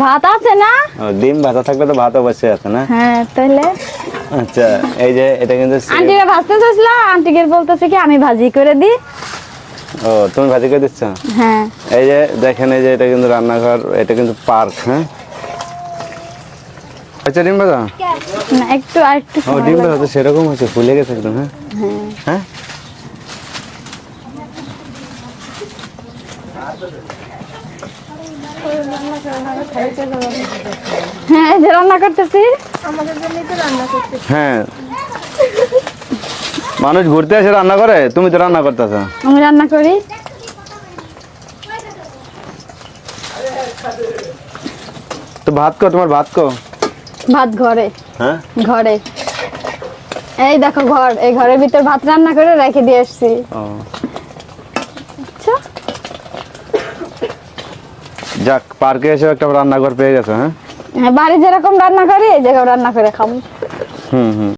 ভাত আছে না? ডিম ভাজা থাকলে তো ভাত অবশ্যই আছে না? হ্যাঁ তাহলে আচ্ছা এই যে এটা কিন্তু আন্টিরা ভাজতে চাইছিল আন্টিকে বলতেছে কি আমি ভাজি করে দিই ও তুমি ভাজি করে দিচ্ছ? হ্যাঁ। এই যে দেখেন এই যে এটা কিন্তু রান্নাঘর এটা কিন্তু পার্ক হ্যাঁ? আচ্ছা ডিম ভাজা? না একটু আর একটু ও ডিম ভাজা তো সেরকম হচ্ছে ফুলে গেছে একদম হ্যাঁ। হ্যাঁ? হ্যাঁ এই যে রান্না করতেছি। হ্যাঁ। মানুষ ঘুরতে এসে রান্না করে তুমি তো রান্না করতেছ। আমি রান্না করি। তো ভাত কো তোমার ভাত কো ভাত ঘরে। হ্যাঁ? ঘরে। এই দেখো ঘর এই ঘরের ভিতর ভাত রান্না করে রেখে দিয়ে এসছি ও আচ্ছা যাক পার্কে এসে একটা রান্নাঘর পেয়ে গেছে হ্যাঁ? হ্যাঁ বাড়ি যেরকম রান্না করি এই জায়গায় রান্না করে খাব। হুম হুম।